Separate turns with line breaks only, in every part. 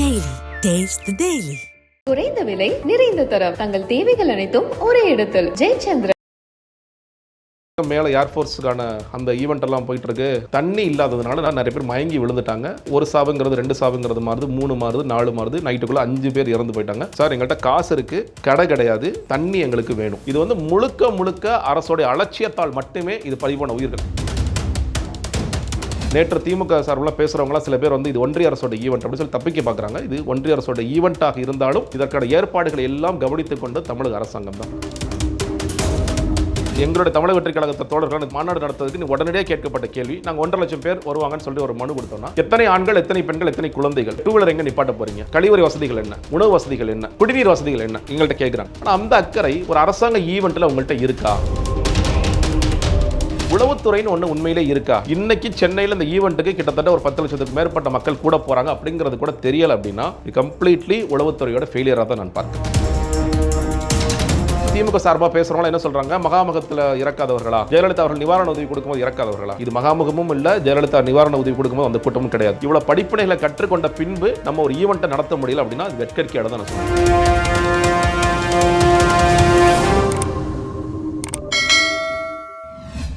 Daily. Taste the Daily.
குறைந்த விலை நிறைந்த தரம். தங்கள் தேவைகள் அனைத்தும் ஒரே இடத்தில். ஜெயச்சந்திரன்.
மேலே ஏர்ஃபோர்ஸுக்கான அந்த ஈவெண்ட் எல்லாம் போயிட்டு இருக்கு தண்ணி இல்லாததுனால நான் நிறைய பேர் மயங்கி விழுந்துட்டாங்க. ஒரு சாவுங்கிறது ரெண்டு சாவுங்கிறது மாறுது மூணு மாறுது நாலு மாறுது. நைட்டுக்குள்ள அஞ்சு பேர் இறந்து போயிட்டாங்க. சார் எங்கள்கிட்ட காசு இருக்கு. கடை கிடையாது. தண்ணி எங்களுக்கு வேணும். இது வந்து முழுக்க முழுக்க அரசோடைய அலட்சியத்தால் மட்டுமே இது பதிவான உயிர்கள். நேற்று திமுக சார்பில் பேசுகிறவங்களாம் சில பேர் வந்து இது ஒன்றிய அரசோட ஈவெண்ட் அப்படின்னு சொல்லி தப்பிக்க பார்க்குறாங்க. இது ஒன்றிய அரசோட ஈவெண்ட்டாக இருந்தாலும் இதற்கான ஏற்பாடுகளை எல்லாம் கவனித்துக் கொண்டு தமிழக அரசாங்கம் தான். எங்களுடைய தமிழக வெற்றி கழகத்தை தோழர்கள் மாநாடு நடத்துறதுக்கு நீ உடனடியாக கேட்கப்பட்ட கேள்வி. நாங்கள் ஒன்றரை லட்சம் பேர் வருவாங்கன்னு சொல்லி ஒரு மனு கொடுத்தோம்னா எத்தனை ஆண்கள் எத்தனை பெண்கள் எத்தனை குழந்தைகள் டூ வீலர் எங்கே நிப்பாட்ட போறீங்க? கழிவறை வசதிகள் என்ன? உணவு வசதிகள் என்ன? குடிநீர் வசதிகள் என்ன? எங்கள்கிட்ட கேட்குறாங்க. ஆனால் அந்த அக்கறை ஒரு அரசாங்க ஈவெண்ட்டில் உங்கள்கிட்ட இருக்கா? உளவுத்துறைன்னு ஒன்று உண்மையிலே இருக்கா? இன்னைக்கு சென்னையில் இந்த ஈவெண்ட்டுக்கு கிட்டத்தட்ட ஒரு பத்து லட்சத்துக்கு மேற்பட்ட மக்கள் கூட போகிறாங்க அப்படிங்கிறது கூட தெரியல அப்படின்னா இது கம்ப்ளீட்லி உளவுத்துறையோட ஃபெயிலியராக தான் நான் பார்க்கிறேன். திமுக சார்பாக பேசுறவங்க என்ன சொல்றாங்க? மகாமுகத்தில் இறக்காதவர்களா? ஜெயலலிதா அவர்கள் நிவாரண உதவி கொடுக்கும்போது இறக்காதவர்களா? இது மகாமுகமும் இல்ல ஜெயலலிதா நிவாரண உதவி கொடுக்கும்போது அந்த கூட்டமும் கிடையாது. இவ்வளவு படிப்பினைகளை கற்றுக்கொண்ட பின்பு நம்ம ஒரு ஈவெண்ட்டை நடத்த முடியல அப்படின்னா அது வெட்கறிக்கையோட தான் நான் சொல்றேன்.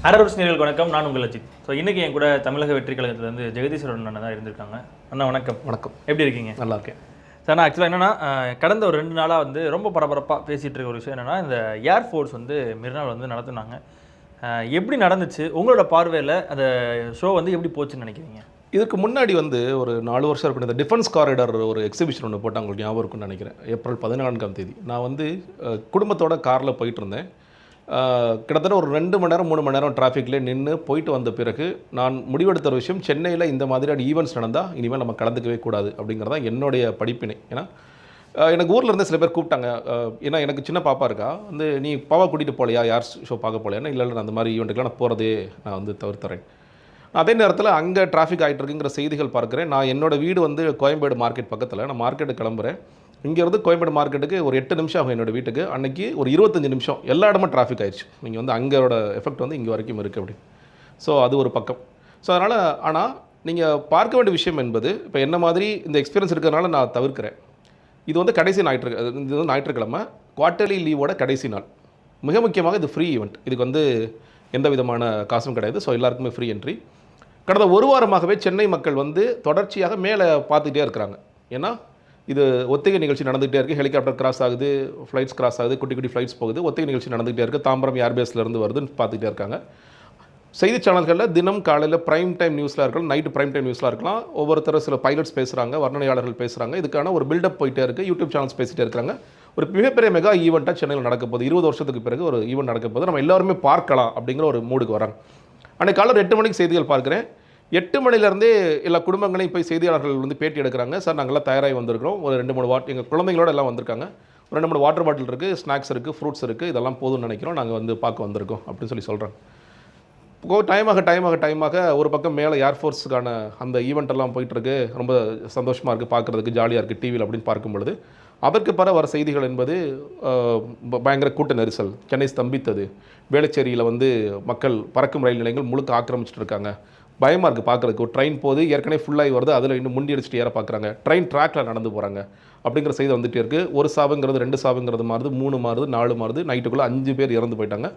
அரரூஸ் நேர்களுக்கு வணக்கம். நான் உங்கள் அஜித். ஸோ இன்னைக்கு என் கூட தமிழக வெற்றி கழகத்திலேருந்து ஜெகதீஸ்வரன் அண்ணன் தான் இருந்திருக்காங்க. அண்ணா வணக்கம்.
வணக்கம்.
எப்படி இருக்கீங்க?
நல்லா இருக்கேன்.
சார் நான் ஆக்சுவலாக என்னன்னா கடந்த ஒரு ரெண்டு நாளாக வந்து ரொம்ப பரபரப்பாக பேசிகிட்டு இருக்க ஒரு விஷயம் என்னன்னா இந்த ஏர்ஃபோர்ஸ் வந்து மிருநாள் வந்து நடத்துனாங்க. எப்படி நடந்துச்சு? உங்களோட பார்வையில் அந்த ஷோ வந்து எப்படி போச்சுன்னு நினைக்கிறீங்க?
இதுக்கு முன்னாடி வந்து ஒரு நாலு வருஷம் இருக்கும் இந்த டிஃபென்ஸ் காரிடார் ஒரு எக்ஸிபிஷன் ஒன்று போட்டு உங்களுக்கு ஞாபகம் இருக்கும்னு நினைக்கிறேன். ஏப்ரல் பதினான்காம் தேதி. நான் வந்து குடும்பத்தோட காரில் போயிட்டு இருந்தேன். கிட்டத்தட்ட ஒரு ரெண்டு மணி நேரம் மூணு மணி நேரம் டிராஃபிக்கில் நின்று போயிட்டு வந்த பிறகு நான் முடிவெடுத்த ஒரு விஷயம் சென்னையில் இந்த மாதிரியான ஈவெண்ட்ஸ் நடந்தால் இனிமேல் நம்ம கலந்துக்கவே கூடாது அப்படிங்கிறதா என்னுடைய படிப்பினை. ஏன்னா எனக்கு ஊரில் இருந்து சில பேர் கூப்பிட்டாங்க. ஏன்னா எனக்கு சின்ன பாப்பா இருக்கா. வந்து நீ பாப்பா கூட்டிகிட்டு போகலையா யார் ஷோ பார்க்க போகலையா இல்லை இல்லை நான் அந்த மாதிரி ஈவெண்ட்டுக்கெலாம் நான் போகிறதே நான் வந்து தவிர்த்துறேன். அதே நேரத்தில் அங்கே டிராஃபிக் ஆகிட்டு இருக்குங்கிற செய்திகள் பார்க்குறேன். நான் என்னோடய வீடு வந்து கோயம்பேடு மார்க்கெட் பக்கத்தில். நான் மார்க்கெட்டு கிளம்புறேன். இங்கேருந்து கோயம்பேடு மார்க்கெட்டுக்கு ஒரு எட்டு நிமிஷம் ஆகும் என்னோடய வீட்டுக்கு. அன்னைக்கு ஒரு இருபத்தஞ்சு நிமிஷம் எல்லா இடமும் டிராஃபிக் ஆயிடுச்சு நீங்கள் வந்து அங்கேயோட எஃபெக்ட் வந்து இங்கே வரைக்கும் இருக்குது அப்படி ஸோ அது ஒரு பக்கம். ஸோ அதனால் ஆனால் நீங்கள் பார்க்க வேண்டிய விஷயம் என்பது இப்போ என்ன மாதிரி இந்த எக்ஸ்பீரியன்ஸ் இருக்கிறதுனால நான் தவிர்க்கிறேன். இது வந்து கடைசி ஞாயிற்று இது வந்து ஞாயிற்றுக்கிழமை குவார்ட்டர்லி லீவோட கடைசி நாள். மிக முக்கியமாக இது ஃப்ரீ ஈவெண்ட் இதுக்கு வந்து எந்த விதமான காசும் கிடையாது. ஸோ எல்லாருக்குமே ஃப்ரீ என்ட்ரி கடந்த ஒரு வாரமாகவே சென்னை மக்கள் வந்து தொடர்ச்சியாக மேலே பார்த்துக்கிட்டே இருக்கிறாங்க. ஏன்னா இது ஒத்திகை நிகழ்ச்சி நடந்துகிட்டே இருக்குது ஹெலிகாப்டர் கிராஸ் ஆகுது ஃப்ளைட்ஸ் கிராஸ் ஆகுது குட்டி குட்டி ஃப்ளைட்ஸ் போகுது. ஒத்திகை நிகழ்ச்சி நடந்துகிட்டே இருக்குது தாம்பரம் ஏர்பேஸ்லேருந்து வருதுன்னு பார்த்துக்கிட்டே இருக்காங்க. செய்தி சேனல்களில் தினம் காலையில் ப்ரைம் டைம் நியூஸில் இருக்கலாம் நைட்டு ப்ரைம் டைம் நியூஸில் இருக்கலாம். ஒவ்வொருத்தரும் சில பைலட்ஸ் பேசுகிறாங்க வர்ணனையாளர்கள் பேசுகிறாங்க இதுக்கான ஒரு பில்டப் போயிட்டே இருக்குது யூடியூப் சேனல்ஸ் பேசிட்டே இருக்காங்க. ஒரு மிகப்பெரிய மெகா ஈவெண்ட்டாக சென்னையில் நடக்க போகுது. இருபது வருஷத்துக்கு பிறகு ஒரு ஈவெண்ட் நடக்க போகுது. நம்ம எல்லாருமே பார்க்கலாம் அப்படிங்கிற ஒரு மூடுக்கு வராங்க. அன்றைக்கு காலையில் எட்டு மணிக்கு செய்திகள் பார்க்குறேன். எட்டு மணிலேருந்தே எல்லா குடும்பங்களையும் போய் செய்தியாளர்கள் வந்து பேட்டி எடுக்கிறாங்க. சார் நாங்கள்லாம் தயாராகி வந்திருக்கிறோம். ஒரு ரெண்டு மூணு வாட் எங்கள் குழந்தைங்களோட எல்லாம் வந்திருக்காங்க. ஒரு ரெண்டு மூணு வாட்டர் பாட்டில் இருக்குது ஸ்நாக்ஸ் இருக்குது ஃப்ரூட்ஸ் இருக்குது இதெல்லாம் போதும்னு நினைக்கிறோம். நாங்கள் வந்து பார்க்க வந்திருக்கோம் அப்படின்னு சொல்லி சொல்கிறாங்க இப்போ டைமாக டைமாக டைமாக ஒரு பக்கம் மேலே ஏர்ஃபோர்ஸுக்கான அந்த ஈவெண்ட்டெல்லாம் போயிட்டுருக்கு. ரொம்ப சந்தோஷமாக இருக்குது பார்க்குறதுக்கு ஜாலியாக இருக்குது டிவியில் அப்படின்னு பார்க்கும் பொழுது. அதற்கு பிற வர செய்திகள் என்பது பயங்கர கூட்ட நெரிசல். சென்னை ஸ்தம்பித்தது. வேளச்சேரியில் வந்து மக்கள் பறக்கும் ரயில் நிலையங்கள் முழுக்க ஆக்கிரமிச்சிட்டு இருக்காங்க. பயமாக இருக்குது பார்க்குறதுக்கு. ஒரு ட்ரெயின் போது ஏற்கனவே ஃபுல்லாகி வருது அதில் இன்னும் முண்டி அடிச்சுட்டு ஏற பார்க்குறாங்க ட்ரெயின் ட்ராக்ல நடந்து போகிறாங்க அப்படிங்கிற செய்தி வந்துட்டே இருக்குது ஒரு சாவுங்கிறது ரெண்டு சாவுங்கிறது மாறுது மூணு மாறுது நாலு மாறுது. நைட்டுக்குள்ளே அஞ்சு பேர் இறந்து போயிட்டாங்க.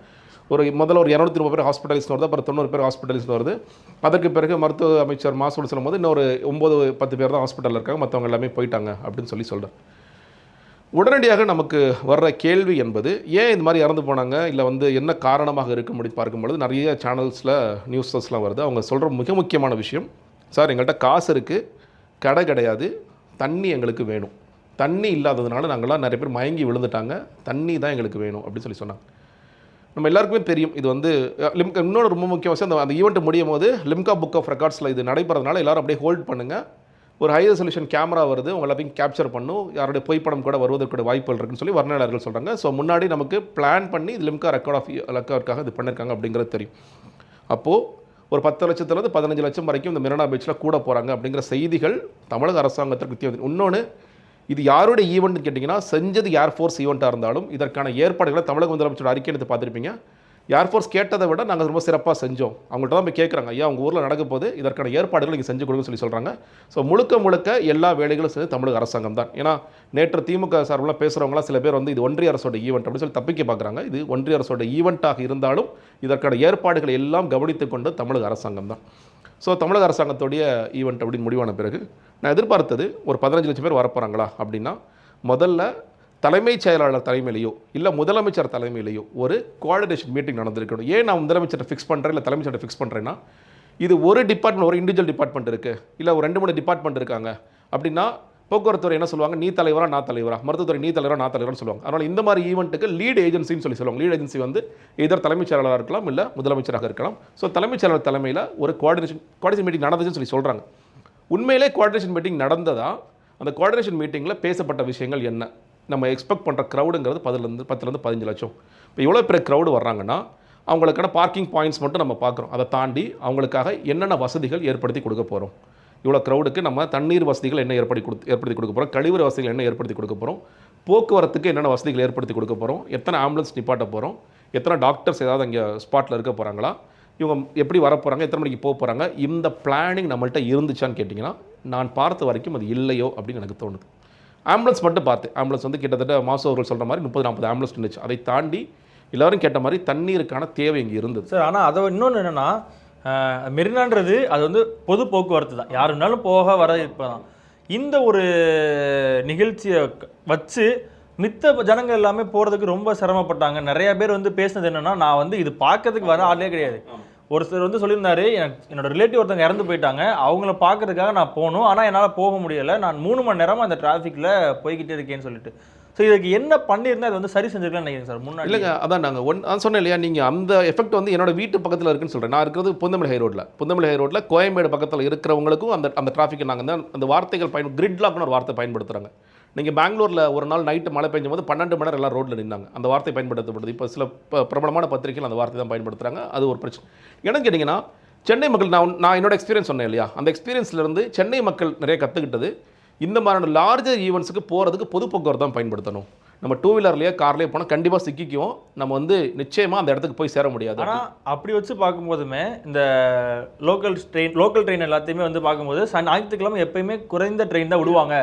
ஒரு முதல்ல ஒரு இரநூத்தி முப்பது பேர் ஹாஸ்பிட்டலிஸ்ட் வருது அப்புறம் தொண்ணூறு பேர் ஹாஸ்பிட்டலிஸ்ட் வருது. அதற்கு பிறகு மருத்துவ அமைச்சர் மாசோடு சொல்லும்போது இன்னொரு ஒம்பது பத்து பேர் தான் ஹாஸ்பிட்டலில் இருக்காங்க. மற்றவங்க எல்லாமே போயிட்டாங்க அப்படின்னு சொல்லி சொல்கிறேன் உடனடியாக நமக்கு வர்ற கேள்வி என்பது ஏன் இந்த மாதிரி இறந்து போனாங்க? இல்லை வந்து என்ன காரணமாக இருக்கும் அப்படின்னு பார்க்கும்பொழுது நிறைய சேனல்ஸில் நியூஸஸ்லாம் வருது. அவங்க சொல்கிற மிக முக்கியமான விஷயம் சார் எங்கள்கிட்ட காசு இருக்குது கடை கிடையாது தண்ணி எங்களுக்கு வேணும். தண்ணி இல்லாததுனால நாங்கள்லாம் நிறைய பேர் மயங்கி விழுந்துட்டாங்க தண்ணி தான் எங்களுக்கு வேணும் அப்படின்னு சொல்லி சொன்னாங்க. நம்ம எல்லாருக்குமே தெரியும் இது வந்து அஹ், லிம்கா ரொம்ப முக்கியம் விஷயம் அந்த அந்த ஈவெண்ட் முடியும் போது லிம்கா புக் ஆஃப் ரெக்கார்ட்ஸில் இது நடைபெறதுனால எல்லோரும் அப்படியே ஹோல்ட் பண்ணுங்கள் ஒரு ஹை ரெசல்யூஷன் கேமரா வருது உங்க எல்லாத்தையும் கேப்சர் பண்ணும் யாருடைய புகைப்படம் கூட வருவதற்கு வாய்ப்புகள் இருக்குன்னு சொல்லி வர்ணனையாளர்கள் சொல்கிறாங்க ஸோ முன்னாடி நமக்கு பிளான் பண்ணி இது லிம்கா ரெக்கார்ட் ஆஃப் ரெக்கார்டுக்காக இது பண்ணியிருக்காங்க அப்படிங்கிறது தெரியும். அப்போது ஒரு பத்து லட்சத்துலேருந்து பதினஞ்சு லட்சம் வரைக்கும் இந்த மெரினா பீச்சில் கூட போகிறாங்க அப்படிங்கிற செய்திகள் தமிழக அரசாங்கத்திற்கு வித்தியம் இன்னொன்று இது யாருடைய ஈவெண்ட்னு கேட்டிங்கன்னா செஞ்சது ஏர்ஃபோர்ஸ் ஈவெண்ட்டாக இருந்தாலும் இதற்கான ஏற்பாடுகளை தமிழக முதலமைச்சரோட அறிக்கை எடுத்து பார்த்துருப்பீங்க. ஏர்ஃபோர்ஸ் கேட்டதை விட நாங்கள் ரொம்ப சிறப்பாக செஞ்சோம். அவங்கள்ட்ட தான் போய் கேட்குறாங்க ஐயா உங்கள் ஊரில் நடக்கும் போது இதற்கான ஏற்பாடுகள் நீங்கள் செஞ்சு கொடுங்கன்னு சொல்லி சொல்கிறாங்க ஸோ முழுக்க முழுக்க எல்லா வேலைகளும் செஞ்சு தமிழக அரசாங்கம் தான். ஏன்னா நேற்று திமுக சார்பில் பேசுகிறவங்களாம் சில பேர் வந்து இது ஒன்றிய அரசோட ஈவெண்ட் அப்படின்னு சொல்லி தப்பிக்க பார்க்குறாங்க இது ஒன்றிய அரசோட ஈவெண்ட்டாக இருந்தாலும் இதற்கான ஏற்பாடுகள் எல்லாம் கவனித்து கொண்டு தமிழக அரசாங்கம் தான். ஸோ தமிழக அரசாங்கத்துடைய ஈவெண்ட் அப்படின்னு முடிவான பிறகு நான் எதிர்பார்த்தது ஒரு பதினஞ்சு லட்சம் பேர் வரப்போகிறாங்களா அப்படின்னா முதல்ல தலைமைச் செயலாளர் தலைமையிலையோ இல்லை முதலமைச்சர் தலைமையிலையோ ஒரு கோஆர்டினேஷன் மீட்டிங் நடந்திருக்கணும். ஏன் நான் முதலமைச்சரை ஃபிக்ஸ் பண்ணுறேன் இல்லை தலைமைச்சரை ஃபிக்ஸ் பண்ணுறேன்னா இது ஒரு டிபார்ட்மெண்ட் ஒரு இண்டிவிஜுவல் டிபார்ட்மெண்ட் இருக்குது இல்லை ஒரு ரெண்டு மூணு டிபார்ட்மெண்ட் இருக்காங்க. அப்படின்னா போக்குவரத்துறை என்ன சொல்லுவாங்க? நீ தலைவரா நான் தலைவரா? மருத்துவத்துறை நீ தலைவரா நான் தலைவரான்னு சொல்லுவாங்க. அதனால் இந்த மாதிரி ஈவெண்ட்டுக்கு லீட் ஏஜென்சின்னு சொல்லி சொல்லுவாங்க. லீட் ஏஜென்சி வந்து இதர் தலைமைச் செயலாளராக இருக்கலாம் இல்லை முதலமைச்சராக இருக்கலாம். ஸோ தலைமைச் செயலாளர் தலைமையில் ஒரு கோஆர்டினேஷன் கோஆர்டினேஷன் மீட்டிங் நடந்துச்சுன்னு சொல்லி சொல்கிறாங்க உண்மையிலே கோஆர்டினேஷன் மீட்டிங் நடந்ததா? அந்த கோஆர்டினேஷன் மீட்டிங்கில் பேசப்பட்ட விஷயங்கள் என்ன? நம்ம எக்ஸ்பெக்ட் பண்ணுற க்ரௌடுங்கிறது பதிலேருந்து பத்துலேருந்து பதினஞ்சு லட்சம். இப்போ இவ்வளோ பேர் க்ரௌடு வர்றாங்கன்னா அவங்களுக்கான பார்க்கிங் பாயிண்ட்ஸ் மட்டும் நம்ம பார்க்குறோம். அதை தாண்டி அவங்களுக்காக என்னென்ன வசதிகள் ஏற்படுத்தி கொடுக்க போகிறோம் இவ்வளோ க்ரௌடுக்கு நம்ம தண்ணீர் வசதிகள் என்ன ஏற்படுத்தி கொடுத்து ஏற்படுத்தி கொடுக்க போகிறோம் கழிவுற வசதிகள் என்ன ஏற்படுத்தி கொடுக்க போகிறோம் போக்குவரத்துக்கு என்னென்ன வசதிகள் ஏற்படுத்தி கொடுக்க போகிறோம் எத்தனை ஆம்புலன்ஸ் நிப்பாட்ட போகிறோம் எத்தனை டாக்டர்ஸ் ஏதாவது அங்கே ஸ்பாட்டில் இருக்க போகிறாங்களா இவங்க எப்படி வர போகிறாங்க எத்தனை மணிக்கு போக போகிறாங்க இந்த பிளானிங் நம்மள்ட்ட இருந்துச்சான்னு கேட்டிங்கன்னா நான் பார்த்த வரைக்கும் அது இல்லையோ அப்படின்னு எனக்கு தோணுது. ஆம்புலன்ஸ் மட்டும் பார்த்தேன் ஆம்புலன்ஸ் வந்து கிட்டத்தட்ட மாசு அவர்கள் சொல்கிற மாதிரி முப்பது நாற்பது ஆம்புலன்ஸ் இருந்துச்சு அதை தாண்டி எல்லாரும் கேட்ட மாதிரி தண்ணீருக்கான தேவை இங்கே இருந்தது.
சார் ஆனால் அதை இன்னொன்று என்னென்னா மெரினான்றது அது வந்து பொது போக்குவரத்து தான். யார் வேணாலும் போக வர இருப்பதான் இந்த ஒரு நிகழ்ச்சியை வச்சு மித்த ஜனங்க எல்லாமே போகிறதுக்கு ரொம்ப சிரமப்பட்டாங்க. நிறைய பேர் வந்து பேசுனது என்னன்னா நான் வந்து இது பார்க்கறதுக்கு வர ஆளே கிடையாது. ஒரு சிலர் வந்து சொல்லியிருந்தாரு எனக்கு என்னோட ரிலேட்டிவ் ஒருத்தவங்க இறந்து போயிட்டாங்க. அவங்கள பார்க்கறதுக்காக நான் போகணும். ஆனால் என்னால் போக முடியலை. நான் மூணு மணி நேரமாக அந்த டிராஃபிக்கில் போய்கிட்டே இருக்கேன்னு சொல்லிட்டு. ஸோ இதுக்கு என்ன பண்ணியிருந்தா அது வந்து சரி செஞ்சிருக்கலாம்னு நினைக்கிறேன் சார் முன்னாடி.
இல்லைங்க அதான் நாங்கள் ஒன் நான் சொன்னேன் இல்லையா நீங்கள் அந்த எஃபெக்ட் வந்து என்னோட வீட்டு பக்கத்தில் இருக்குன்னு சொல்கிறேன் நான் இருக்கிறது புந்தமல்லி ஹை ரோட்டில் புந்தமல்லி ஹை ரோட்டில் கோயம்பேடு பக்கத்தில் இருக்கிறவங்களுக்கும் அந்த அந்த டிராஃபிக்கை நாங்கள் தான் அந்த வார்த்தைகள் பயன் கிரிட்லாக்னு ஒரு வார்த்தை பயன்படுத்துகிறாங்க நீங்கள் பெங்களூரில் ஒரு நாள் நைட்டு மழை பெஞ்சும் போது பன்னெண்டு மணி நேரம் எல்லாம் ரோட்டில் நின்னாங்க. அந்த வார்த்தை பயன்படுத்தப்படுது. இப்போ சில பிரபலமான பத்திரிகைகள் அந்த வார்த்தை தான் பயன்படுத்துகிறாங்க அது ஒரு பிரச்சனை. என்னன்னு கேட்டிங்கன்னா சென்னை மக்கள் நான் நான் என்னோட எக்ஸ்பீரியன்ஸ் சொன்னேன் இல்லையா? அந்த எக்ஸ்பீரியன்ஸ்லேருந்து சென்னை மக்கள் நிறைய கற்றுக்கிட்டது இந்த மாதிரியான லார்ஜர் ஈவெண்ட்ஸுக்கு போகிறதுக்கு பொது போக்குவரத்து தான் பயன்படுத்தணும். நம்ம டூ வீலர்லேயே கார்லேயே போனால் கண்டிப்பாக சிக்கிக்குவோம். நம்ம வந்து நிச்சயமாக அந்த இடத்துக்கு போய் சேர முடியாது
ஆனால் அப்படி. வச்சு பார்க்கும்போதுமே இந்த லோக்கல் ட்ரெயின் லோக்கல் ட்ரெயின் எல்லாத்தையுமே வந்து பார்க்கும்போது சன் ஞாயிற்றுக்கிழமை எப்பயுமே குறைந்த ட்ரெயின் தான் விடுவாங்க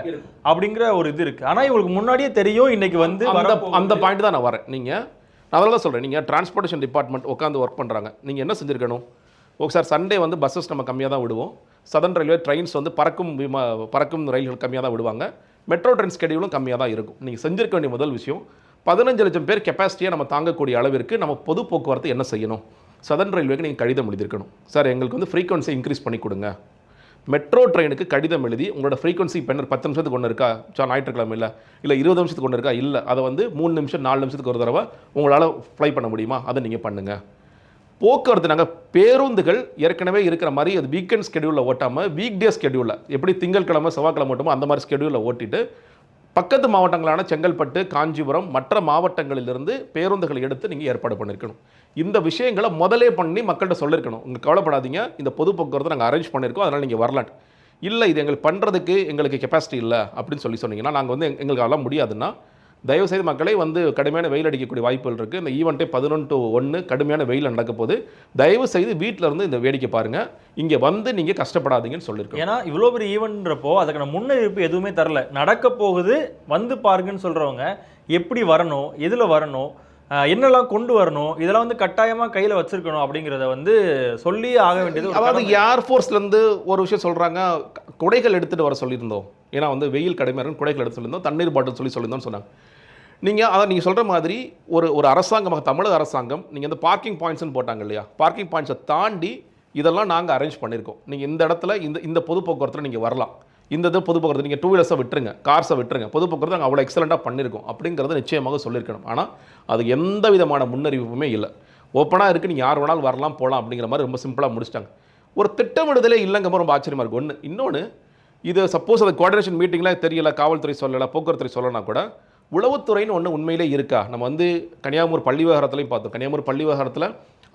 அப்படிங்கிற ஒரு இது இருக்கு. ஆனால் இவங்களுக்கு முன்னாடியே தெரியும் இன்னைக்கு வந்து
அந்த. அந்த பாயிண்ட் தான் நான் வரேன். நீங்கள் நான் அதெல்லாம் சொல்கிறேன் நீங்கள் டிரான்ஸ்போர்ட்டேஷன் டிபார்ட்மெண்ட் உட்காந்து ஒர்க் பண்ணுறாங்க நீங்கள் என்ன செஞ்சுருக்கணும்? ஓகே சார் சண்டே வந்து பஸ்ஸஸ் நம்ம கம்மியாக தான் விடுவோம். சதன் ரயில்வே ட்ரெயின்ஸ் வந்து பறக்கும் விமா பறக்கும் ரயில்கள் கம்மியாக தான் விடுவாங்க. மெட்ரோ ட்ரெயின் ஸ்கெடியூலும் கம்மியாக தான் இருக்கும். நீங்கள் செஞ்சிருக்க வேண்டிய முதல் விஷயம் பதினஞ்சு லட்சம் பேர் கெப்பாசிட்டியை நம்ம தாங்கக்கூடிய அளவிற்கு நம்ம பொது போக்குவரத்து என்ன செய்யணும்? சதன் ரயில்வேக்கு நீங்கள் கடிதம் எழுதியிருக்கணும். சார் எங்களுக்கு வந்து ஃப்ரீக்வன்சி இன்க்ரீஸ் பண்ணி கொடுங்க. மெட்ரோ ட்ரெயினுக்கு கடிதம் எழுதி உங்களோட ஃப்ரீக்வன்சி இப்போ என்ன பத்து நிமிஷத்துக்கு ஒன்று இருக்கா? சார் ஞாயிற்றுக்கிழமை இல்லை. இல்லை இருபது நிமிஷத்துக்கு ஒன்று இருக்கா? இல்லை. அதை வந்து மூணு நிமிஷம் நாலு நிமிஷத்துக்கு ஒரு தடவை உங்களால் ஃப்ளை பண்ண முடியுமா? அதை நீங்கள் பண்ணுங்கள் போக்குவரத்து நாங்கள் பேருந்துகள் ஏற்கனவே இருக்கிற மாதிரி அது வீக்கெண்ட் ஸ்கெடியூலில் ஓட்டாமல் வீக் டே ஸ்கெடியூலில் எப்படி திங்கட்கிழமை செவ்வாய்க்கிழமை ஓட்டுமோ அந்த மாதிரி ஸ்கெடியூலில் ஓட்டிட்டு பக்கத்து மாவட்டங்களான செங்கல்பட்டு காஞ்சிபுரம் மற்ற மாவட்டங்களிலிருந்து பேருந்துகளை எடுத்து நீங்கள் ஏற்பாடு பண்ணியிருக்கணும் இந்த விஷயங்களை முதலே பண்ணி மக்கள்கிட்ட சொல்லியிருக்கணும் உங்களுக்கு கவலைப்படாதீங்க. இந்த பொது போக்குவரத்தை நாங்கள் அரேஞ்ச் பண்ணியிருக்கோம் அதனால் நீங்கள் வரலான். இல்லை இது எங்களுக்கு பண்ணுறதுக்கு எங்களுக்கு கெப்பாசிட்டி இல்லை அப்படின்னு சொல்லி சொன்னீங்கன்னா நாங்கள் வந்து எங்களுக்கு அதெல்லாம் முடியாதுன்னா தயவுசெய்து மக்களே வந்து கடுமையான வெயில் அடிக்கக்கூடிய வாய்ப்புகள் இருக்குது இந்த ஈவெண்ட்டே பதினொன்று டு ஒன்று கடுமையான வெயில் நடக்க போது தயவு செய்து வீட்டில் இருந்து இந்த வேடிக்கை பாருங்கள் இங்கே வந்து நீங்கள் கஷ்டப்படாதீங்கன்னு சொல்லியிருக்கோம்.
ஏன்னா இவ்வளோ பெரிய ஈவெண்ட்ன்றப்போ அதுக்கான முன்னறிவிப்பு எதுவுமே தரல. நடக்க போகுது வந்து பாருங்கன்னு சொல்றவங்க எப்படி வரணும் எதில் வரணும் என்னெல்லாம் கொண்டு வரணும் இதெல்லாம் வந்து கட்டாயமாக கையில் வச்சிருக்கணும் அப்படிங்கிறத வந்து சொல்லி ஆக வேண்டியது
அதாவது. ஏர்ஃபோர்ஸ்லேருந்து ஒரு விஷயம் சொல்கிறாங்க குடைகள் எடுத்துகிட்டு வர சொல்லியிருந்தோம். ஏன்னா வந்து வெயில் கடுமையாக இருக்குன்னு குடைகள் எடுத்து சொல்லியிருந்தோம் தண்ணீர் பாட்டில் சொல்லி சொல்லியிருந்தோம்னு சொன்னாங்க. நீங்கள் அதை நீங்கள் சொல்கிற மாதிரி ஒரு ஒரு அரசாங்கமாக தமிழக அரசாங்கம் நீங்கள் இந்த பார்க்கிங் பாயிண்ட்ஸ்னு போட்டாங்க இல்லையா? பார்க்கிங் பாயிண்ட்ஸை தாண்டி இதெல்லாம் நாங்கள் அரேஞ்ச் பண்ணியிருக்கோம். நீங்கள் இந்த இடத்துல இந்த இந்த பொது போக்குவரத்தில் நீங்கள் வரலாம். இந்த இது பொது போக்குவரத்து நீங்கள் டூ வீலர்ஸை விட்டுருங்க கார்ஸை விட்டுருங்க. பொது போக்குவரத்து நாங்கள் அவ்வளோ எக்ஸலண்ட்டாக பண்ணியிருக்கோம் அப்படிங்கிறத நிச்சயமாக சொல்லியிருக்கணும். ஆனால் அது எந்த விதமான முன்னறிவிப்புமே இல்லை. ஓப்பனாக இருக்குது நீங்கள் யார் வேணாலும் வரலாம் போகலாம் அப்படிங்கிற மாதிரி ரொம்ப சிம்பிளாக முடிச்சிட்டாங்க. ஒரு திட்டமிடுதலே இல்லைங்க ரொம்ப ஆச்சரியமாக இருக்கும் ஒன்று இன்னொன்று இது சப்போஸ் அது கோஆர்டினேஷன் மீட்டிங்கில் தெரியல காவல்துறை சொல்லலை போக்குவரத்துறை சொல்லனா கூட உளவுத்துறைன்னு ஒன்று உண்மையிலே இருக்கா? நம்ம வந்து கன்னியாகுமரி பள்ளி விவகாரத்துலையும் பார்த்தோம். கன்னியாகுமரி பள்ளி விவகாரத்தில்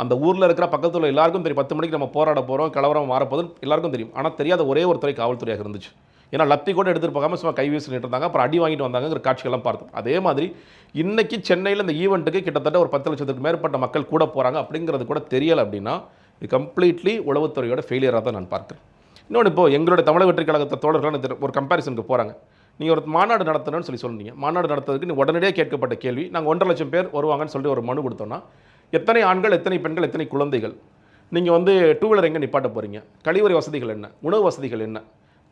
அந்த ஊரில் இருக்கிற பக்கத்தில் உள்ள எல்லாருக்கும் தெரியும். பத்து மணிக்கு நம்ம போராட போகிறோம் கலவரம் மாறப்போகுதுன்னு எல்லாருக்கும் தெரியும். ஆனால் தெரியாத ஒரே ஒரு துறை காவல்துறையாக இருந்துச்சு. ஏன்னா லத்தி கூட எடுத்துகிட்டு போகாமல் சும்மா கை வீசிட்டு இருந்தாங்க அப்புறம் அடி வாங்கிட்டு வந்தாங்கிற காட்சிகள்லாம் பார்த்தோம். அதே மாதிரி இன்றைக்கி சென்னையில் இந்த ஈவெண்ட்டுக்கு கிட்டத்தட்ட ஒரு பத்து லட்சத்துக்கு மேற்பட்ட மக்கள் கூட போகிறாங்க அப்படிங்கிறது கூட தெரியலை அப்படின்னா இது கம்ப்ளீட்லி உளவுத்துறையோட ஃபெயிலியராக தான் நான் பார்க்குறேன். இன்னொன்று இப்போது எங்களுடைய தமிழக வெற்றி கழகத்தை தோழர்கள் ஒரு கம்பேரிசனுக்கு போகிறாங்க நீங்கள் ஒரு மாநாடு நடத்தணும்னு சொல்லி சொன்னீங்க மாநாடு நடத்துறதுக்கு நீ உடனடியாக கேட்கப்பட்ட கேள்வி நாங்கள் ஒன்றரை லட்சம் பேர் வருவாங்கன்னு சொல்லி ஒரு மனு கொடுத்தோம்னா எத்தனை ஆண்கள் எத்தனை பெண்கள் எத்தனை குழந்தைகள்? நீங்கள் வந்து டூ வீலர் எங்கே நிப்பாட்ட போகிறீங்க கழிவறை வசதிகள் என்ன? உணவு வசதிகள் என்ன?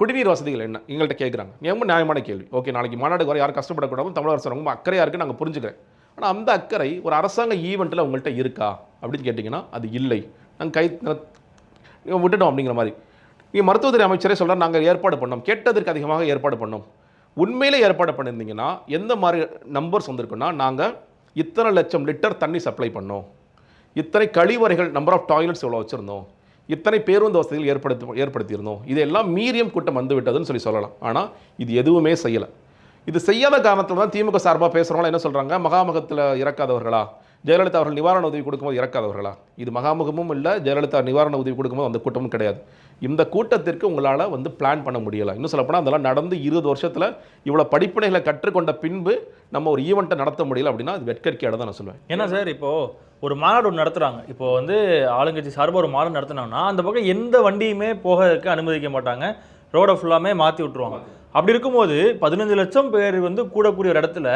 குடிநீர் வசதிகள் என்ன? எங்கள்கிட்ட கேட்குறாங்க ரொம்ப நியாயமான கேள்வி. ஓகே நாளைக்கு மாநாடு வர யாரும் கஷ்டப்படக்கூடாது. தமிழக அரசு ரொம்ப அக்கறையாக இருக்குது நாங்கள் புரிஞ்சுக்கிறேன். ஆனால் அந்த அக்கறை ஒரு அரசாங்க ஈவெண்ட்டில் உங்கள்கிட்ட இருக்கா? அப்படின்னு கேட்டிங்கன்னா அது இல்லை. நாங்கள் கை விட்டுட்டோம் அப்படிங்கிற மாதிரி. மருத்துவத்துறை அமைச்சரே சொல்கிறார் நாங்கள் ஏற்பாடு பண்ணோம். கேட்டதற்கு அதிகமாக ஏற்பாடு பண்ணோம். உண்மையிலே ஏற்பாடு பண்ணியிருந்தீங்கன்னா எந்த மாதிரி நம்பர்ஸ் வந்திருக்குன்னா நாங்கள் இத்தனை லட்சம் லிட்டர் தண்ணி சப்ளை பண்ணோம். இத்தனை கழிவறைகள் நம்பர் ஆஃப் டாய்லெட்ஸ் எவ்வளோ வச்சுருந்தோம். இத்தனை பேருந்து வசதிகள் ஏற்படுத்தி ஏற்படுத்தியிருந்தோம். இதெல்லாம் மீறியம் கூட்டம் வந்து விட்டதுன்னு சொல்லி சொல்லலாம். ஆனால் இது எதுவுமே செய்யலை. இது செய்யாத காரணத்தில் தான் திமுக சார்பாக பேசுகிறவங்களாம் என்ன சொல்கிறாங்க மகாமகத்தில் இறக்காதவர்களா? ஜெயலலிதா அவர்கள் நிவாரண உதவி கொடுக்கும்போது இறக்காதவர்களா? இது மகாமுகமும் இல்லை ஜெயலலிதா நிவாரண உதவி கொடுக்கும்போது அந்த கூட்டமும் கிடையாது. இந்த கூட்டத்திற்கு உங்களால் வந்து பிளான் பண்ண முடியலை. இன்னும் சொல்லப்போனால் அதெல்லாம் நடந்து இருபது வருஷத்தில் இவ்வளோ படிப்பினைகளை கற்றுக்கொண்ட பின்பு நம்ம ஒரு ஈவெண்ட்டை நடத்த முடியல அப்படின்னா அது வெட்கற்கையாக தான் நான் சொல்லுவேன்
ஏன்னா சார் இப்போது ஒரு மாநாடு ஒன்று நடத்துகிறாங்க இப்போ வந்து ஆளுங்கட்சி சார்பாக ஒரு மாநாடு நடத்துனாங்கன்னா அந்த பக்கம் எந்த வண்டியுமே போகிறதுக்கு அனுமதிக்க மாட்டாங்க. ரோடை ஃபுல்லாமே மாற்றி விட்டுருவாங்க. அப்படி இருக்கும்போது பதினஞ்சு லட்சம் பேர் வந்து கூடக்கூடிய ஒரு இடத்துல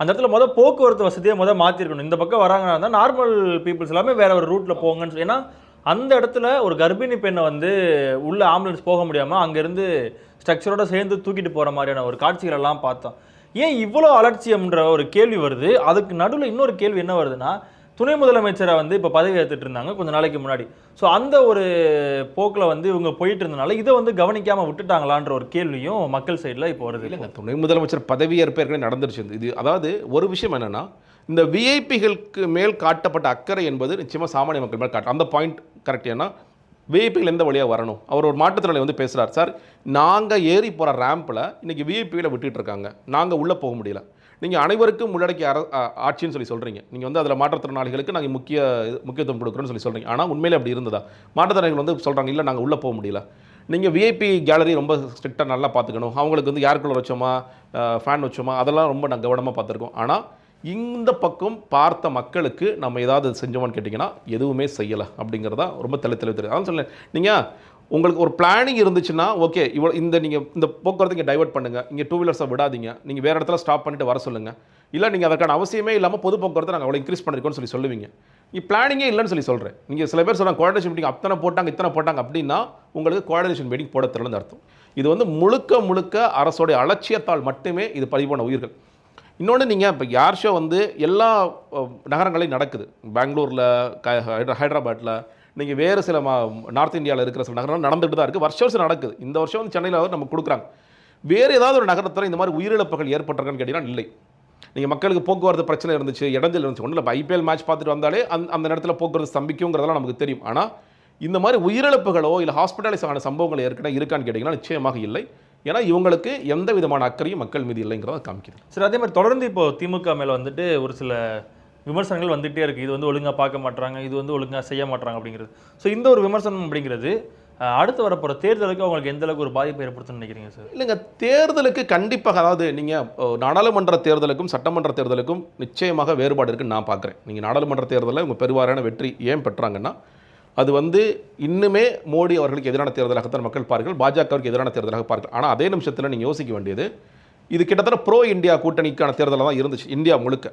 அந்த இடத்துல மொதல் போக்குவரத்து வசதியை மொதல் மாற்றிருக்கணும் இந்த பக்கம் வராங்கன்னா நார்மல் பீப்புள்ஸ் எல்லாமே வேற ஒரு ரூட்டில் போங்கன்னு சொல்லி. ஏன்னா அந்த இடத்துல ஒரு கர்ப்பிணி பெண்ணை வந்து உள்ள ஆம்புலன்ஸ் போக முடியாமல் அங்கேருந்து ஸ்ட்ரக்சரோட சேர்ந்து தூக்கிட்டு போகிற மாதிரியான ஒரு காட்சிகளெல்லாம் பார்த்தோம். ஏன் இவ்வளோ அலட்சியம்ன்ற ஒரு கேள்வி வருது? அதுக்கு நடுவில் இன்னொரு கேள்வி என்ன வருதுன்னா துணை முதலமைச்சரை வந்து இப்போ பதவி ஏற்றுட்டு இருந்தாங்க கொஞ்சம் நாளைக்கு முன்னாடி. ஸோ அந்த ஒரு போக்கில் வந்து இவங்க போயிட்டு இருந்தனால இதை வந்து கவனிக்காமல் விட்டுட்டாங்களான்ற ஒரு கேள்வியும் மக்கள் சைடில் இப்போ வருது
இல்லைங்க துணை முதலமைச்சர் பதவியேற்பு ஏற்கனவே நடந்துருச்சு. இது அதாவது ஒரு விஷயம் என்னென்னா இந்த விஐபிகளுக்கு மேல் காட்டப்பட்ட அக்கறை என்பது நிச்சயமாக சாமானிய மக்கள் மேல் காட்டும் அந்த பாயிண்ட் கரெக்ட் ஏன்னா விஐபிகள் எந்த வழியாக வரணும்? அவர் ஒரு மாற்றுத்திறனாளி வந்து பேசுகிறார் சார் நாங்கள் ஏறி போகிற ரேம்பில் இன்றைக்கி விஐபியில் விட்டுட்டு இருக்காங்க. நாங்கள் உள்ளே போக முடியல. நீங்கள் அனைவருக்கும் உள்ளடக்கிய அர ஆட்சின்னு சொல்லி சொல்கிறீங்க நீங்கள் வந்து அதில் மாற்றுத்திறனாளிகளுக்கு நாங்கள் முக்கிய முக்கியத்துவம் கொடுக்குறோன்னு சொல்லி சொல்கிறீங்க ஆனால் உண்மையிலே அப்படி இருந்ததா? மாற்றுத்திறனாளிகள் வந்து சொல்கிறாங்க இல்லை நாங்கள் உள்ளே போக முடியல. நீங்கள் விஐபி கேலரி ரொம்ப ஸ்ட்ரிக்டாக நல்லா பார்த்துக்கணும். அவங்களுக்கு வந்து ஏர் கூலர் வச்சோமா? ஃபேன் வச்சோமா? அதெல்லாம் ரொம்ப நாங்கள் கவனமாக பார்த்துருக்கோம். ஆனால் இந்த பக்கம் பார்த்த மக்களுக்கு நம்ம ஏதாவது செஞ்சோமான்னு கேட்டிங்கன்னா எதுவுமே செய்யலை அப்படிங்கிறதா ரொம்ப தெளி தெளிவு தெரியும் அதான் சொல்லுங்கள் நீங்கள் உங்களுக்கு ஒரு பிளானிங் இருந்துச்சுன்னா ஓகே இவ்வளோ இந்த நீங்கள் இந்த போக்குவரத்து இங்கே டைவர்ட் பண்ணுங்கள் இங்கே டூ வீலர்ஸை விடாதீங்க. நீங்கள் வேறு இடத்துல ஸ்டாப் பண்ணிட்டு வர சொல்லுங்கள் இல்லை நீங்கள் அதற்கான அவசியமே இல்லாமல் பொது போக்குவரத்தை நாங்கள் அவ்வளோ இன்க்ரீஸ் பண்ணிருக்கோம்னு சொல்லி சொல்லுவீங்க. நீ பிளானிங்கே இல்லைன்னு சொல்லி சொல்கிறேன் நீங்கள் சில பேர் சொல்கிறாங்க கோஆர்டினேஷன் மீட்டிங் அத்தனை போட்டாங்க இத்தனை போட்டாங்க அப்படின்னா உங்களுக்கு கோஆர்டினேஷன் மீட்டிங் போட தெரியலன்னு அர்த்தம். இது வந்து முழுக்க முழுக்க அரசோடைய அலட்சியத்தால் மட்டுமே இது பதிவான உயிர்கள். இன்னொன்று நீங்கள் இப்போ யார் ஷோ வந்து எல்லா நகரங்களையும் நடக்குது. பெங்களூரில் ஹைதராபாத்தில் நீங்கள் வேறு சில மா நார்த் இந்தியாவில் இருக்கிற சில நகரங்கள் நடந்துகிட்டு தான் இருக்குது வருஷம் வருஷம் நடக்குது. இந்த வருஷம் வந்து சென்னையில் நமக்கு கொடுக்குறாங்க. வேறு ஏதாவது ஒரு நகரத்தில் இந்த மாதிரி உயிரிழப்புகள் ஏற்பட்டிருக்கான்னு கேட்டிங்கன்னா இல்லை. நீங்கள் மக்களுக்கு போக்குவரத்து பிரச்சனை இருந்துச்சு இடஞ்சல் இருந்துச்சு ஒன்றும் இல்லை ஐபிஎல் மேட்ச் பார்த்துட்டு வந்தாலே அந்த அந்த நேரத்தில் போக்குவரத்து ஸ்தம்பிக்குங்கிறதெல்லாம் நமக்கு தெரியும். ஆனால் இந்த மாதிரி உயிரிழப்புகளோ இல்லை ஹாஸ்பிட்டலைஸ் ஆன சம்பவங்கள் ஏற்கனவே இருக்கான்னு கேட்டிங்கன்னா நிச்சயமாக இல்லை. ஏன்னா இவங்களுக்கு எந்த விதமான அக்கறையும் மக்கள் மீது இல்லைங்கிறத காமிக்குது.
சரி அதே மாதிரி தொடர்ந்து இப்போ திமுக மேலே வந்துட்டு ஒரு சில விமர்சனங்கள் வந்துகிட்டே இருக்குது இது வந்து ஒழுங்காக பார்க்க மாட்றாங்க இது வந்து ஒழுங்காக செய்ய மாட்றாங்க அப்படிங்கிறது. ஸோ இந்த ஒரு விமர்சனம் அப்படிங்கிறது அடுத்து வரப்போகிற தேர்தலுக்கு அவங்களுக்கு எந்த அளவுக்கு ஒரு பாதிப்பை ஏற்படுத்தும்னு நினைக்கிறீங்க சார்
இல்லைங்க தேர்தலுக்கு கண்டிப்பாக அதாவது நீங்கள் நாடாளுமன்ற தேர்தலுக்கும் சட்டமன்ற தேர்தலுக்கும் நிச்சயமாக வேறுபாடு இருக்குன்னு நான் பார்க்குறேன். நீங்கள் நாடாளுமன்ற தேர்தலில் உங்கள் பெருவாரியான வெற்றி ஏன் பெற்றாங்கன்னா அது வந்து இன்னுமே மோடி அவர்களுக்கு எதிரான தேர்தலாகத்தான் மக்கள் பார்க்கிறார்கள் பாஜகவுக்கு எதிரான தேர்தலாக பார்க்கிறார்கள். ஆனால் அதே நிமிஷத்தில் நீங்கள் யோசிக்க வேண்டியது இது கிட்டத்தட்ட ப்ரோ இந்தியா கூட்டணிக்கான தேர்தலாக தான் இருந்துச்சு இந்தியா முழுக்க.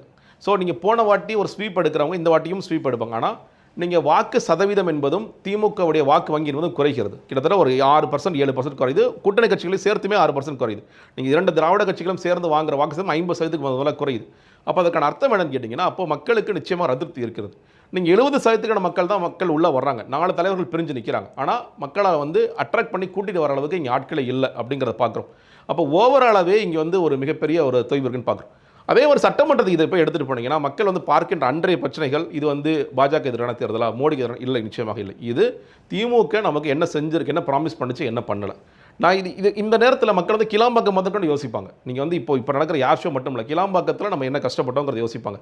ஸோ நீங்கள் போன வாட்டி ஒரு ஸ்வீப் எடுக்கிறவங்க இந்த வாட்டியும் ஸ்வீப் எடுப்பாங்க. ஆனால் நீங்கள் வாக்கு சதவீதம் என்பதும் திமுகவுடைய வாக்கு வங்கி என்பதும் குறைகிறது. கிட்டத்தட்ட ஒரு ஆறு பர்சன்ட் ஏழு பர்சன்ட் குறையுது. கூட்டணி கட்சிகளையும் சேர்த்துமே ஆறு பர்சன்ட் குறையுது. நீங்கள் இரண்டு திராவிட கட்சிகளும் சேர்ந்து வாங்குற வாக்கு சதவீதம் ஐம்பது சதவீதத்துக்கு முதல்ல குறையுது. அப்போ அதுக்கான அர்த்தம் என்னன்னு கேட்டிங்கன்னா அப்போ மக்களுக்கு நிச்சயமாக அதிருப்தி இருக்கிறது. நீங்கள் எழுபது சதவீதத்துக்கான மக்கள் தான் மக்கள் உள்ளே வர்றாங்க. நாலு தலைவர்கள் பிரிஞ்சு நிற்கிறாங்க ஆனால் மக்களை வந்து அட்ராக்ட் பண்ணி கூட்டிகிட்டு வர அளவுக்கு இங்கே ஆட்களே இல்லை அப்படிங்கிறத பார்க்குறோம் அப்போ ஓவராலாகவே இங்கே வந்து ஒரு மிகப்பெரிய ஒரு தொய்வு இருக்குன்னு பார்க்குறோம் அதே ஒரு சட்டமன்றத்துக்கு இதை போய் எடுத்துகிட்டு போனீங்கன்னா மக்கள் வந்து பார்க்கின்ற அன்றைய பிரச்சனைகள் இது வந்து பாஜக எதிரான தேர்தலா மோடிக்கு எதிரான இல்லை நிச்சயமாக இல்லை. இது திமுக நமக்கு என்ன செஞ்சிருக்கு என்ன ப்ராமிஸ் பண்ணுச்சு என்ன பண்ணலை. நான் இது இது இந்த நேரத்தில் மக்கள் வந்து கிளாம்பாக்கம் மட்டும் யோசிப்பாங்க. நீங்கள் வந்து இப்போ இப்போ நடக்கிற யார் ஷோ மட்டும் இல்லை கிளாம்பாக்கத்தில் நம்ம என்ன கஷ்டப்பட்டோங்கிறத யோசிப்பாங்க.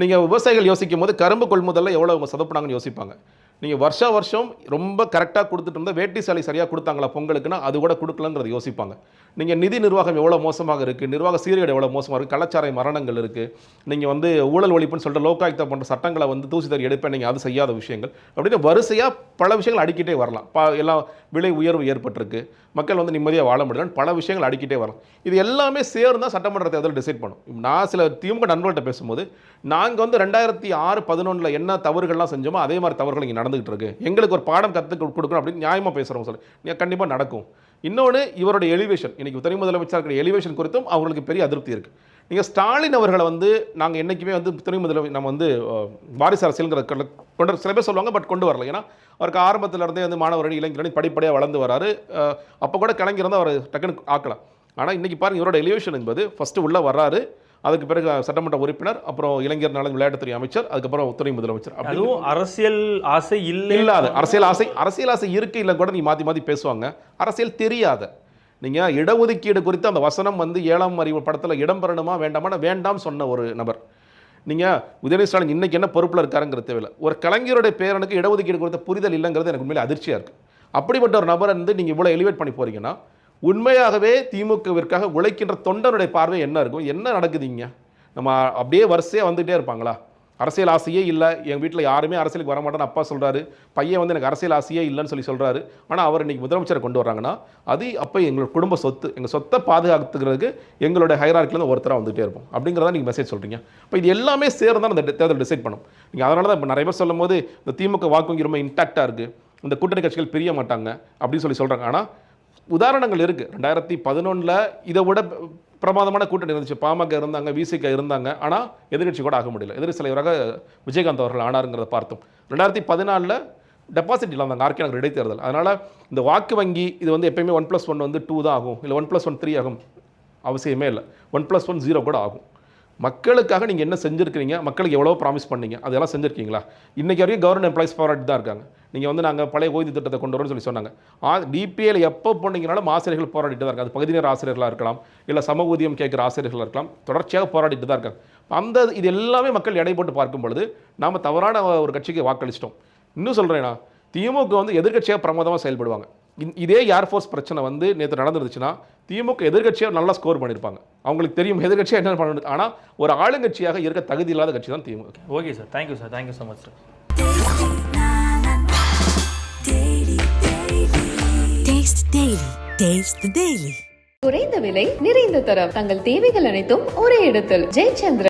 நீங்கள் விவசாயிகள் யோசிக்கும் போது கரும்பு கொள்முதலில் எவ்வளோ அவங்க சதப்பினாங்கன்னு யோசிப்பாங்க. நீங்கள் வருஷா வருஷம் ரொம்ப கரெக்டாக கொடுத்துட்டு இருந்தால் வேட்டி சாலை சரியாக கொடுத்தாங்களா பொங்கலுக்குன்னா அது கூட கொடுக்கலன்றது யோசிப்பாங்க. நீங்கள் நிதி நிர்வாகம் எவ்வளோ மோசமாக இருக்குது நிர்வாக சீரியட் எவ்வளோ மோசமாக இருக்குது கள்ளச்சாரை மரணங்கள் இருக்குது நீங்கள் வந்து ஊழல் ஒழிப்புன்னு சொல்லிட்டு லோகாயுக்தா போன்ற சட்டங்களை வந்து தூசி தறி எடுப்பேன் நீங்கள் அது செய்யாத விஷயங்கள். அப்படின்னு வரிசையாக பல விஷயங்கள் அடிக்கிட்டே வரலாம். ப எல்லாம் விலை உயர்வு ஏற்பட்டிருக்கு. மக்கள் வந்து நிம்மதியாக வாழ முடியலன்னு பல விஷயங்கள் அடிக்கிட்டே வரும். இது எல்லாமே சேர்ந்தால் சட்டமன்ற தேர்தல் டிசைட் பண்ணும். நான் சில திமுக நண்பர்கள்ட்ட பேசும்போது நாங்கள் வந்து ரெண்டாயிரத்தி ஆறு பதினொன்றில் என்ன தவறுகள்லாம் செஞ்சோமோ அதே மாதிரி தவறுகள் இங்கே நடந்துகிட்டு இருக்கு. எங்களுக்கு ஒரு பாடம் கற்றுக் கொடுக்கணும் அப்படின்னு நியாயமாக பேசுகிறோம் சொல்லி. கண்டிப்பாக நடக்கும். இன்னொன்று இவருடைய எலிவேஷன் இன்றைக்கி துணை முதலமைச்சர் இருக்கிற எலிவேஷன் குறித்தும் அவங்களுக்கு பெரிய அதிருப்தி இருக்குது நீங்கள் ஸ்டாலின் அவர்களை வந்து நாங்கள் என்றைக்குமே வந்து துணை முதலமை நம்ம வந்து வாரிசு அரசியல்ங்கிற கொண்டு சில பேர் சொல்லுவாங்க பட் கொண்டு வரல. ஏன்னா அவருக்கு ஆரம்பத்துல இருந்தே வந்து மாணவர்கள் இளைஞரணி படிப்படியாக வளர்ந்து வராரு. அப்போ கூட கலைஞர் அவர் டக்குன்னு ஆக்கலாம் ஆனால் இன்றைக்கி பாருங்க இவரோட எலிவேஷன் என்பது ஃபஸ்ட்டு உள்ளே வர்றாரு. அதுக்கு பிறகு சட்டமன்ற உறுப்பினர் அப்புறம் இளைஞர் நலன் விளையாட்டுத்துறை அமைச்சர் அதுக்கப்புறம் துணை முதலமைச்சர்
அதுவும் அரசியல் ஆசை இல்லை
இல்லாத அரசியல் ஆசை அரசியல் ஆசை இருக்கு இல்லை கூட நீ மாற்றி மாற்றி பேசுவாங்க. அரசியல் தெரியாத. நீங்கள் இடஒதுக்கீடு குறித்து அந்த வசனம் வந்து ஏழாம் அறிவு படத்தில் இடம் பெறணுமா வேண்டாமா வேண்டாம் சொன்ன ஒரு நபர். நீங்கள் உதயநிதி ஸ்டாலின் இன்றைக்கி என்ன பொறுப்பில் இருக்காருங்கிறது தேவையில்லை ஒரு கலைஞருடைய பேரனுக்கு இடஒதுக்கீடு குறித்த புரிதல் இல்லைங்கிறது எனக்கு உண்மையிலே அதிர்ச்சியாக இருக்குது அப்படிப்பட்ட ஒரு நபரை வந்து நீங்கள் இவ்வளோ எலிவேட் பண்ணி போகிறீங்கன்னா உண்மையாகவே திமுகவிற்காக உழைக்கின்ற தொண்டனுடைய பார்வை என்ன இருக்கும்? என்ன நடக்குதுங்க நம்ம அப்படியே வரிசையாக வந்துகிட்டே இருப்பாங்களா? அரசியல் ஆசையே இல்லை. எங்கள் வீட்டில் யாருமே அரசியலுக்கு வர மாட்டேன்னு அப்பா சொல்கிறாரு பையன் வந்து எனக்கு அரசியல் ஆசையே இல்லைன்னு சொல்லி சொல்கிறாரு ஆனால் அவர் இன்னைக்கு முதலமைச்சரை கொண்டு வர்றாங்கன்னா அது அப்போ எங்களோட குடும்ப சொத்து எங்கள் சொத்தை பாதுகாத்துக்கிறதுக்கு எங்களோட ஹைரார்க்கிலேருந்து ஒருத்தராக வந்துகிட்டே இருப்போம். அப்படிங்கிறத நீங்கள் மெசேஜ் சொல்கிறீங்க இப்போ இது எல்லாமே சேர்ந்து தான் அந்த தேர்தல் டிசைட் பண்ணும். நீங்கள் அதனால தான் இப்போ நிறைய பேர் சொல்லும் போது இந்த திமுக வாக்கு ரொம்ப இன்டாக்டாக இருக்குது இந்த கூட்டணி கட்சிகள் பிரிய மாட்டாங்க அப்படின்னு சொல்லி சொல்கிறாங்க ஆனால் உதாரணங்கள் இருக்குது ரெண்டாயிரத்தி பதினொன்றில் இதை விட பிரமாதமான கூட்டணி இருந்துச்சு. பாமக இருந்தாங்க விசிக இருந்தாங்க. ஆனால் எதிர்கட்சி கூட ஆக முடியல. எதிர்கட்சி தலைவராக விஜயகாந்த் அவர்கள் ஆனாருங்கிறத பார்த்தோம். ரெண்டாயிரத்தி பதினாலில் டெபாசிட் இல்லாமல் ஆர்கே நகர் இடைத்தேர்தல். அதனால் இந்த வாக்கு வங்கி இது வந்து எப்பயுமே ஒன் ப்ளஸ் ஒன் வந்து டூ தான் ஆகும். இல்லை ஒன் ப்ளஸ் ஒன் த்ரீ ஆகும். அவசியமே இல்லை. ஒன் ப்ளஸ் ஒன் ஜீரோ கூட ஆகும். மக்களுக்காக நீங்கள் என்ன செஞ்சுருக்கிறீங்க? மக்களுக்கு எவ்வளோ ப்ராமிஸ் பண்ணீங்க. அதெல்லாம் செஞ்சுருக்கீங்களா? இன்றைக்கி வரைக்கும் கவர்மெண்ட் எம்ப்ளாயிஸ் போராட்டி தான் இருக்காங்க. நீங்கள் வந்து நாங்கள் பழைய ஓய்வு திட்டத்தை கொண்டு வரோம்னு சொல்லி சொன்னாங்க. ஆ டிபிஏல எப்போ போனீங்கனாலும் ஆசிரியர்கள் போராடிட்டு தான் இருக்காங்க. அது பகுதி நேர ஆசிரியர்களாக இருக்கலாம் இல்லை சம ஊதியம் கேட்குற ஆசிரியர்களாக இருக்கலாம் தொடர்ச்சியாக போராடிட்டு தான் இருக்காங்க. அந்த இது எல்லாமே மக்கள் எடை போட்டு பார்க்கும் பொழுது நாம் தவறான ஒரு கட்சிக்கு வாக்களிச்சிட்டோம். இன்னும் சொல்கிறேன்னா திமுக வந்து எதிர்க்கட்சியாக பிரமாதமாக செயல்படுவாங்க. இதே ஏர்ஃபோர்ஸ் பிரச்சனை வந்து நேற்று நடந்துருச்சுன்னா திமுக எதிர்க்கட்சியாக நல்லா ஸ்கோர் பண்ணியிருப்பாங்க அவங்களுக்கு தெரியும் எதிர்க்கட்சியாக என்ன பண்ணணும். ஆனால் ஒரு ஆளுங்கட்சியாக இருக்க தகுதி இல்லாத கட்சி தான் DMK.
Okay sir thank you sir thank you so much sir.
குறைந்த விலை நிறைந்த தரம். தங்கள் தேவைகள் அனைத்தும் ஒரே இடத்தில். ஜெயச்சந்திரன்.